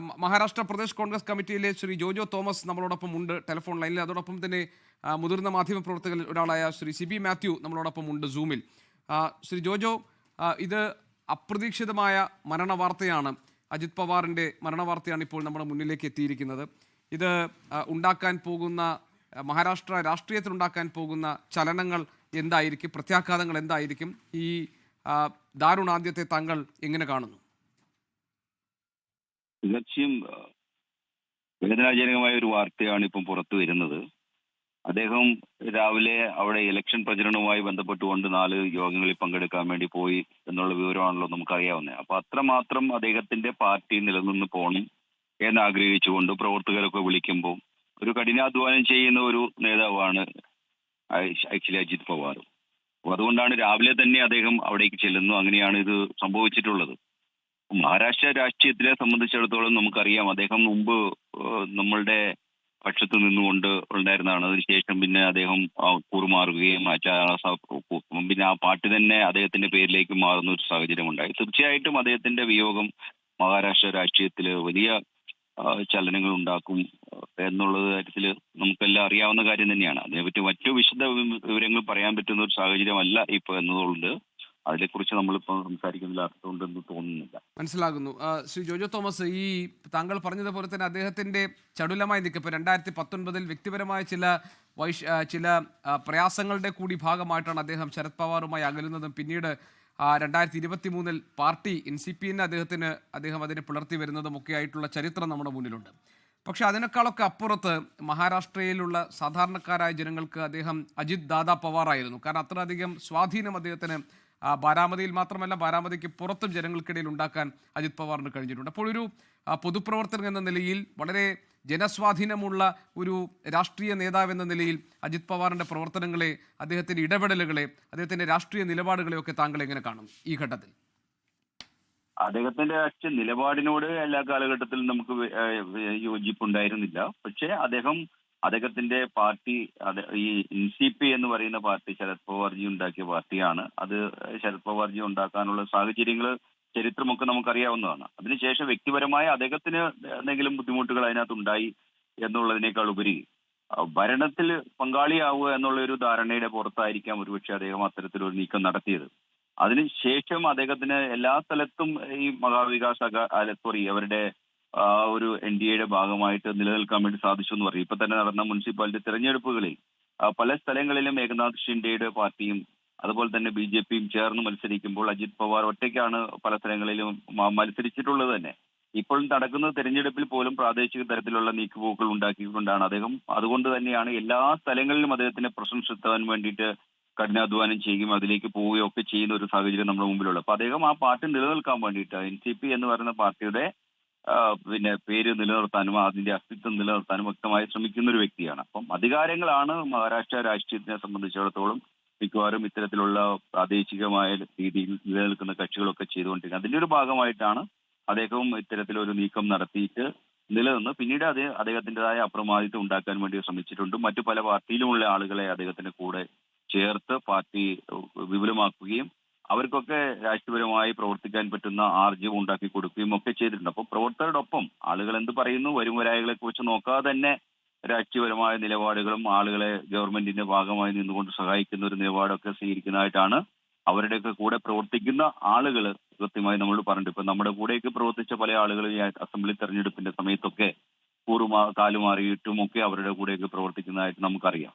മഹാരാഷ്ട്ര പ്രദേശ് കോൺഗ്രസ് കമ്മിറ്റിയിലെ ശ്രീ ജോജോ തോമസ് നമ്മളോടൊപ്പം ഉണ്ട് ടെലിഫോൺ ലൈനിൽ. അതോടൊപ്പം തന്നെ മുതിർന്ന മാധ്യമ പ്രവർത്തകരിൽ ഒരാളായ ശ്രീ സി ബി മാത്യു നമ്മളോടൊപ്പം ഉണ്ട് സൂമിൽ ശ്രീ ജോജോ ഇത് അപ്രതീക്ഷിതമായ മരണ വാർത്തയാണ് അജിത് പവാറിന്റെ മരണ വാർത്തയാണ് ഇപ്പോൾ നമ്മുടെ മുന്നിലേക്ക് എത്തിയിരിക്കുന്നത്. ഇത് ഉണ്ടാക്കാൻ പോകുന്ന മഹാരാഷ്ട്ര രാഷ്ട്രീയത്തിൽ ഉണ്ടാക്കാൻ പോകുന്ന ചലനങ്ങൾ എന്തായിരിക്കും? പ്രത്യാഘാതങ്ങൾ എന്തായിരിക്കും? ഈ ദാരുണാദ്യത്തെ താങ്കൾ എങ്ങനെ കാണുന്നു? തികച്ചും വേദനാജനകമായ ഒരു വാർത്തയാണ് ഇപ്പം പുറത്തു വരുന്നത്. അദ്ദേഹം രാവിലെ അവിടെ ഇലക്ഷൻ പ്രചരണവുമായി ബന്ധപ്പെട്ടുകൊണ്ട് നാല് യോഗങ്ങളിൽ പങ്കെടുക്കാൻ വേണ്ടി പോയി എന്നുള്ള വിവരമാണല്ലോ നമുക്കറിയാവുന്നത് അപ്പൊ അത്രമാത്രം അദ്ദേഹത്തിന്റെ പാർട്ടി നിലനിന്ന് പോകണം എന്ന് ആഗ്രഹിച്ചുകൊണ്ട് പ്രവർത്തകരൊക്കെ വിളിക്കുമ്പോൾ ഒരു കഠിനാധ്വാനം ചെയ്യുന്ന ഒരു നേതാവാണ് ആക്ച്വലി അജിത് പവാർ. അതുകൊണ്ടാണ് രാവിലെ തന്നെ അദ്ദേഹം അവിടേക്ക് ചെല്ലുന്നു. അങ്ങനെയാണ് ഇത് സംഭവിച്ചിട്ടുള്ളത്. മഹാരാഷ്ട്ര രാഷ്ട്രീയത്തിലെ സംബന്ധിച്ചിടത്തോളം നമുക്കറിയാം അദ്ദേഹം മുമ്പ് നമ്മളുടെ പക്ഷത്ത് നിന്നുകൊണ്ട് ഉണ്ടായിരുന്നതാണ്. അതിനുശേഷം പിന്നെ അദ്ദേഹം കൂറുമാറുകയും പിന്നെ ആ പാർട്ടി തന്നെ അദ്ദേഹത്തിന്റെ പേരിലേക്ക് മാറുന്ന ഒരു സാഹചര്യം ഉണ്ടായി തീർച്ചയായിട്ടും അദ്ദേഹത്തിന്റെ വിയോഗം മഹാരാഷ്ട്ര രാഷ്ട്രീയത്തിൽ വലിയ ചലനങ്ങൾ ഉണ്ടാക്കും എന്നുള്ള കാര്യത്തിൽ നമുക്കെല്ലാം അറിയാവുന്ന കാര്യം തന്നെയാണ്. അതിനെപ്പറ്റി മറ്റു വിശദ വിവരങ്ങൾ പറയാൻ പറ്റുന്ന ഒരു സാഹചര്യമല്ല ഇപ്പൊ എന്നതുകൊണ്ട്. അതിനെക്കുറിച്ച് നമ്മളിപ്പോൾ സംസാരിക്കുന്നതിൽ അർത്ഥമുണ്ടെന്ന് തോന്നുന്നില്ല. മനസ്സിലാകുന്നു. ശ്രീ ജോജോ തോമസ് ഈ താങ്കൾ പറഞ്ഞതുപോലെ തന്നെ അദ്ദേഹത്തിന്റെ ചടുലമായി നിൽക്കുക ഇപ്പോൾ രണ്ടായിരത്തി പത്തൊൻപതിൽ വ്യക്തിപരമായ ചില വൈഷ് ചില പ്രയാസങ്ങളുടെ കൂടി ഭാഗമായിട്ടാണ് അദ്ദേഹം ശരത് പവാറുമായി അകലുന്നതും പിന്നീട് രണ്ടായിരത്തി ഇരുപത്തി മൂന്നിൽ പാർട്ടി എൻ സി പി അദ്ദേഹത്തിന് അദ്ദേഹം അതിനെ പുലർത്തി വരുന്നതും ഒക്കെ ആയിട്ടുള്ള ചരിത്രം നമ്മുടെ മുന്നിലുണ്ട്. പക്ഷെ അതിനേക്കാളൊക്കെ അപ്പുറത്ത് മഹാരാഷ്ട്രയിലുള്ള സാധാരണക്കാരായ ജനങ്ങൾക്ക് അദ്ദേഹം അജിത് ദാദാ പവാറായിരുന്നു. കാരണം അത്രയധികം സ്വാധീനം അദ്ദേഹത്തിന് ബാരാമതിയിൽ മാത്രമല്ല ബാരാമതിക്ക് പുറത്തും ജനങ്ങൾക്കിടയിൽ ഉണ്ടാക്കാൻ അജിത് പവാറിന് കഴിഞ്ഞിട്ടുണ്ട്. അപ്പോൾ ഒരു പൊതുപ്രവർത്തകൻ എന്ന നിലയിൽ വളരെ ജനസ്വാധീനമുള്ള ഒരു രാഷ്ട്രീയ നേതാവ് എന്ന നിലയിൽ അജിത് പവാറിന്റെ പ്രവർത്തനങ്ങളെ അദ്ദേഹത്തിന്റെ ഇടപെടലുകളെ അദ്ദേഹത്തിന്റെ രാഷ്ട്രീയ നിലപാടുകളെയൊക്കെ താങ്കൾ എങ്ങനെ കാണും ഈ ഘട്ടത്തിൽ? അദ്ദേഹത്തിന്റെ അച്ഛൻ നിലപാടിനോട് എല്ലാ കാലഘട്ടത്തിലും നമുക്ക് യോജിപ്പുണ്ടായിരുന്നില്ല. പക്ഷേ അദ്ദേഹം അദ്ദേഹത്തിന്റെ പാർട്ടി ഈ എൻ സി പി എന്ന് പറയുന്ന പാർട്ടി ശരത് പവാർജി ഉണ്ടാക്കിയ പാർട്ടിയാണ്. അത് ശരത് പവാർജി ഉണ്ടാക്കാനുള്ള സാഹചര്യങ്ങൾ ചരിത്രമൊക്കെ നമുക്കറിയാവുന്നതാണ്. അതിനുശേഷം വ്യക്തിപരമായ അദ്ദേഹത്തിന് എന്തെങ്കിലും ബുദ്ധിമുട്ടുകൾ അതിനകത്ത് ഉണ്ടായി എന്നുള്ളതിനേക്കാൾ ഉപരി ഭരണത്തിൽ പങ്കാളിയാവുക എന്നുള്ള ഒരു ധാരണയുടെ പുറത്തായിരിക്കാം ഒരുപക്ഷെ അദ്ദേഹം അത്തരത്തിലൊരു നീക്കം നടത്തിയത്. അതിനുശേഷം അദ്ദേഹത്തിന് എല്ലാ സ്ഥലത്തും ഈ മഹാവികാസ് സോറി അവരുടെ ഒരു എൻ ഡി എയുടെ ഭാഗമായിട്ട് നിലനിൽക്കാൻ വേണ്ടി സാധിച്ചു എന്ന് പറയും. ഇപ്പൊ തന്നെ നടന്ന മുനിസിപ്പാലിറ്റി തെരഞ്ഞെടുപ്പുകളിൽ പല സ്ഥലങ്ങളിലും ഏകനാഥ് ഷിൻഡെയുടെ പാർട്ടിയും അതുപോലെ തന്നെ ബി ജെ പിയും ചേർന്ന് മത്സരിക്കുമ്പോൾ അജിത് പവാർ ഒറ്റയ്ക്കാണ് പല സ്ഥലങ്ങളിലും മത്സരിച്ചിട്ടുള്ളത് തന്നെ. ഇപ്പോഴും നടക്കുന്ന തെരഞ്ഞെടുപ്പിൽ പോലും പ്രാദേശിക തരത്തിലുള്ള നീക്കുപോക്കുകൾ ഉണ്ടാക്കിക്കൊണ്ടാണ് അദ്ദേഹം. അതുകൊണ്ട് തന്നെയാണ് എല്ലാ സ്ഥലങ്ങളിലും അദ്ദേഹത്തിന്റെ പ്രശംസ വേണ്ടിയിട്ട് കഠിനാധ്വാനം ചെയ്യുകയും അതിലേക്ക് പോവുകയും ഒക്കെ ചെയ്യുന്ന ഒരു സാഹചര്യം നമ്മുടെ മുമ്പിലുള്ളത്. അപ്പൊ അദ്ദേഹം ആ പാർട്ടി നിലനിൽക്കാൻ വേണ്ടിയിട്ട് എൻ സി പി എന്ന് പറയുന്ന പാർട്ടിയുടെ ആ, പിന്നെ പേര് നിലനിർത്താനും അതിന്റെ അസ്തിത്വം നിലനിർത്താനും വ്യക്തമായി ശ്രമിക്കുന്ന ഒരു വ്യക്തിയാണ്. അപ്പം അധികാരങ്ങളാണ് മഹാരാഷ്ട്ര രാഷ്ട്രീയത്തിനെ സംബന്ധിച്ചിടത്തോളം മിക്കവാറും ഇത്തരത്തിലുള്ള പ്രാദേശികമായ രീതിയിൽ നിലനിൽക്കുന്ന കക്ഷികളൊക്കെ ചെയ്തുകൊണ്ടിരിക്കുന്നത്. അതിന്റെ ഒരു ഭാഗമായിട്ടാണ് അദ്ദേഹവും ഇത്തരത്തിലൊരു നീക്കം നടത്തിയിട്ട് നിലനിന്ന് പിന്നീട് അത് അദ്ദേഹത്തിന്റെതായ അപ്രമാദിത്വം ഉണ്ടാക്കാൻ വേണ്ടി ശ്രമിച്ചിട്ടുണ്ട്. മറ്റു പല പാർട്ടിയിലുമുള്ള ആളുകളെ അദ്ദേഹത്തിന്റെ കൂടെ ചേർത്ത് പാർട്ടി വിപുലമാക്കുകയും അവർക്കൊക്കെ രാഷ്ട്രീയപരമായി പ്രവർത്തിക്കാൻ പറ്റുന്ന ആർജി ഉണ്ടാക്കി കൊടുക്കുകയും ഒക്കെ ചെയ്തിട്ടുണ്ട്. അപ്പോൾ പ്രവർത്തകരോടൊപ്പം ആളുകൾ എന്ത് പറയുന്നു? വരും വരായകളെ കുറിച്ച് നോക്കാതെ തന്നെ രാഷ്ട്രീയപരമായ നിലപാടുകളും ആളുകളെ ഗവൺമെന്റിന്റെ ഭാഗമായി നിന്നുകൊണ്ട് സഹായിക്കുന്ന ഒരു നിലപാടൊക്കെ സ്വീകരിക്കുന്നതായിട്ടാണ് അവരുടെയൊക്കെ കൂടെ പ്രവർത്തിക്കുന്ന ആളുകൾ കൃത്യമായി നമ്മൾ പറഞ്ഞിട്ട് ഇപ്പൊ നമ്മുടെ കൂടെയൊക്കെ പ്രവർത്തിച്ച പല ആളുകളും ഈ അസംബ്ലി തെരഞ്ഞെടുപ്പിന്റെ സമയത്തൊക്കെ കൂറുമാ കാലുമാറിയിട്ടും ഒക്കെ അവരുടെ കൂടെയൊക്കെ പ്രവർത്തിക്കുന്നതായിട്ട് നമുക്കറിയാം.